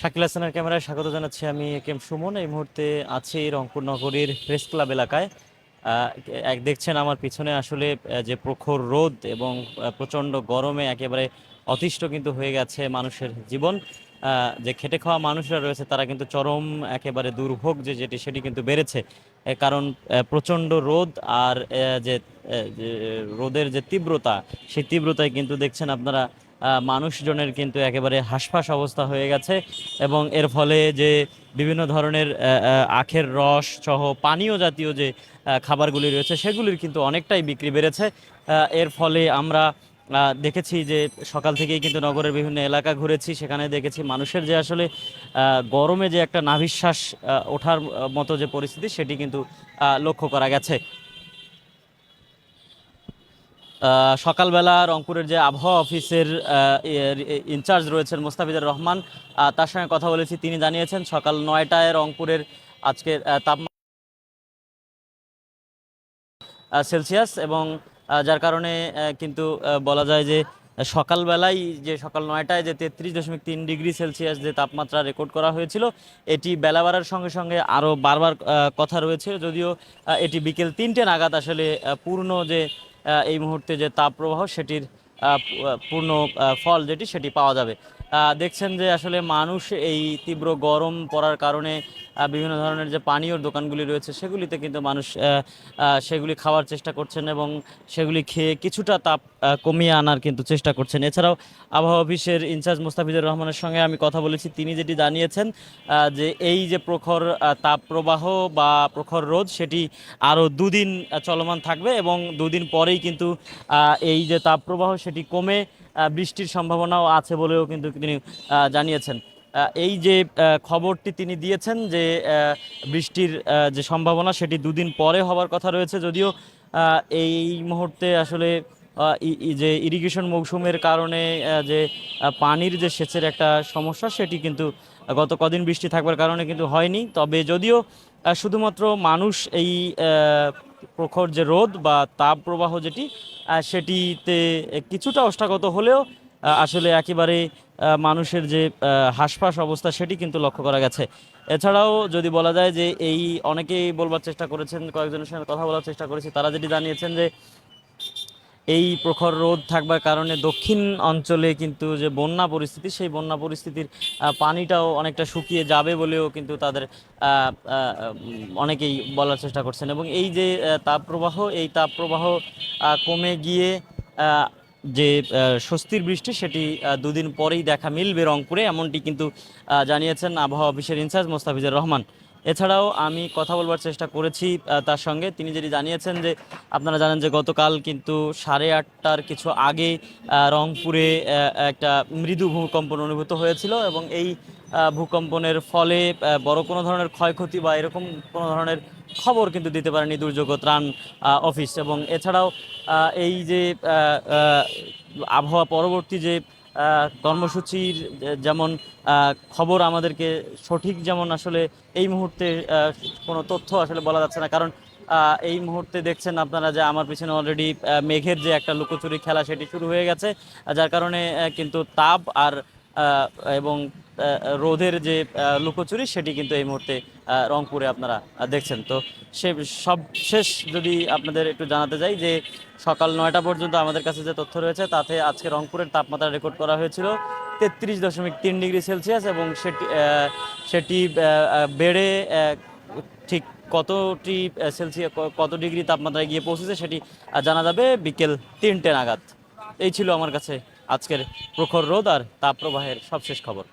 শাকিল হাসানের ক্যামেরায় স্বাগত জানাচ্ছি আমি এ কেম সুমন। এই মুহূর্তে আছি রংপুর নগরীর প্রেস ক্লাব এলাকায়। এক দেখছেন আমার পিছনে আসলে যে প্রখর রোদ এবং প্রচণ্ড গরমে একেবারে অতিষ্ঠ কিন্তু হয়ে গেছে মানুষের জীবন। যে খেটে খাওয়া মানুষরা রয়েছে, তারা কিন্তু চরম একেবারে দুর্ভোগ যে যেটি, সেটি কিন্তু বেড়েছে। কারণ প্রচণ্ড রোদ আর যে রোদের যে তীব্রতা, সেই তীব্রতায় কিন্তু দেখছেন আপনারা মানুষজনের কিন্তু একেবারে হাঁসফাঁস অবস্থা হয়ে গেছে এবং এর ফলে যে বিভিন্ন ধরনের আখের রস সহ পানীয় জাতীয় যে খাবারগুলি রয়েছে, সেগুলির কিন্তু অনেকটাই বিক্রি বেড়েছে। এর ফলে আমরা দেখেছি যে সকাল থেকেই কিন্তু নগরের বিভিন্ন এলাকা ঘুরেছি, সেখানে দেখেছি মানুষের যে আসলে গরমে যে একটা নাভিশ্বাস ওঠার মতো যে পরিস্থিতি, সেটি কিন্তু লক্ষ্য করা গেছে। সকালবেলা রংপুরের যে আবহাওয়া অফিসের ইনচার্জ রয়েছেন মোস্তাফিজুর রহমান। তার সঙ্গে কথা বলেছি, তিনি জানিয়েছেন সকাল নয়টায় রংপুরের আজকের তাপমাত্রা সেলসিয়াস এবং যার কারণে কিন্তু বলা যায় যে সকালবেলায় যে সকাল নয়টায় যে তেত্রিশ দশমিক তিন ডিগ্রি সেলসিয়াস যে তাপমাত্রা রেকর্ড করা হয়েছিল এটি বেলা বাড়ার সঙ্গে সঙ্গে আরও বারবার কথা রয়েছে। যদিও এটি বিকেল তিনটে নাগাদ আসলে পূর্ণ যে এই মুহূর্তে যে তাপপ্রবাহ সেটির আহ, পু- আহ, পূর্ণ ফল যেটি সেটি পাওয়া যাবে। দেখছেন যে আসলে মানুষ এই তীব্র গরম পড়ার কারণে বিভিন্ন ধরনের যে পানীয় দোকানগুলি রয়েছে, সেগুলিতে কিন্তু মানুষ সেগুলি খাওয়ার চেষ্টা করছেন এবং সেগুলি খেয়ে কিছুটা তাপ কমিয়ে আনার কিন্তু চেষ্টা করছেন। এছাড়াও আবহাওয়া অফিসের ইনচার্জ মোস্তাফিজুর রহমানের সঙ্গে আমি কথা বলেছি। তিনি যেটি জানিয়েছেন যে এই যে প্রখর তাপ প্রবাহ বা প্রখর রোদ, সেটি আরও দুদিন চলমান থাকবে এবং দুদিন পরেই কিন্তু এই যে তাপ প্রবাহ সেটি কমে বৃষ্টির সম্ভাবনাও আছে বলেও কিন্তু তিনি জানিয়েছেন। এই যে খবরটি তিনি দিয়েছেন যে বৃষ্টির যে সম্ভাবনা সেটি দুদিন পরে হওয়ার কথা রয়েছে যদিও এই মুহূর্তে আসলে যে ইরিগেশন মৌসুমের কারণে যে পানির যে সেচের একটা সমস্যা সেটি কিন্তু গত কদিন বৃষ্টি থাকবার কারণে কিন্তু হয়নি। তবে যদিও শুধুমাত্র মানুষ এই প্রখর যে রোদ বা তাপ প্রবাহ যেটি সেটিতে কিছুটা অষ্টাগত হলেও আসলে একেবারে মানুষের যে আহ, হাঁসফাঁস অবস্থা সেটি কিন্তু লক্ষ্য করা গেছে। এছাড়াও যদি বলা যায় যে এই অনেকেই বলবার চেষ্টা করেছেন কয়েকজনের সঙ্গে কথা বলার চেষ্টা করেছি তারা যেটি জানিয়েছেন যে এই প্রখর রোদ থাকবার কারণে দক্ষিণ অঞ্চলে কিন্তু যে বন্যা পরিস্থিতি সেই বন্যা পরিস্থিতির পানিটাও অনেকটা শুকিয়ে যাবে বলেও কিন্তু তাদের অনেকেই বলার চেষ্টা করছেন। এবং এই যে তাপপ্রবাহ এই তাপপ্রবাহ কমে গিয়ে যে স্বস্তির বৃষ্টি সেটি দুদিন পরেই দেখা মিলবে রংপুরে, এমনটি কিন্তু জানিয়েছেন আবহাওয়া অফিসের ইনচার্জ মোস্তাফিজুর রহমান। এছাড়াও আমি কথা বলবার চেষ্টা করেছি তার সঙ্গে। তিনি যেটি জানিয়েছেন যে, আপনারা জানেন যে গতকাল কিন্তু সাড়ে আটটার কিছু আগে রংপুরে একটা মৃদু ভূকম্পন অনুভূত হয়েছিল এবং এই ভূকম্পনের ফলে বড় কোনো ধরনের ক্ষয়ক্ষতি বা এরকম কোনো ধরনের খবর কিন্তু দিতে পারেনি দুর্যোগ ত্রাণ অফিস। এবং এছাড়াও এই যে আবহাওয়া পরবর্তী যে কর্মসূচির যেমন খবর আমাদেরকে সঠিক যেমন আসলে এই মুহূর্তে কোনো তথ্য আসলে বলা যাচ্ছে না। কারণ এই মুহূর্তে দেখছেন আপনারা যে, আমার পিছনে অলরেডি মেঘের যে একটা লুকোচুরি খেলা সেটি শুরু হয়ে গেছে, যার কারণে কিন্তু তাপ আর এবং রোদের যে লুকোচুরি সেটি কিন্তু এই মুহূর্তে রংপুরে আপনারা দেখছেন। তো সে, সব শেষ যদি আপনাদের একটু জানাতে যাই যে, সকাল নয়টা পর্যন্ত আমাদের কাছে যে তথ্য রয়েছে, তাতে আজকে রংপুরের তাপমাত্রা রেকর্ড করা হয়েছিল তেত্রিশ দশমিক তিন ডিগ্রি সেলসিয়াস এবং সেটি সেটি বেড়ে ঠিক কতটি সেলসিয়াস কত ডিগ্রি তাপমাত্রায় গিয়ে পৌঁছেছে সেটি জানা যাবে বিকেল তিনটে নাগাদ। এই ছিল আমার কাছে আজকের প্রখর রোদ আর তাপ প্রবাহের সবশেষ খবর।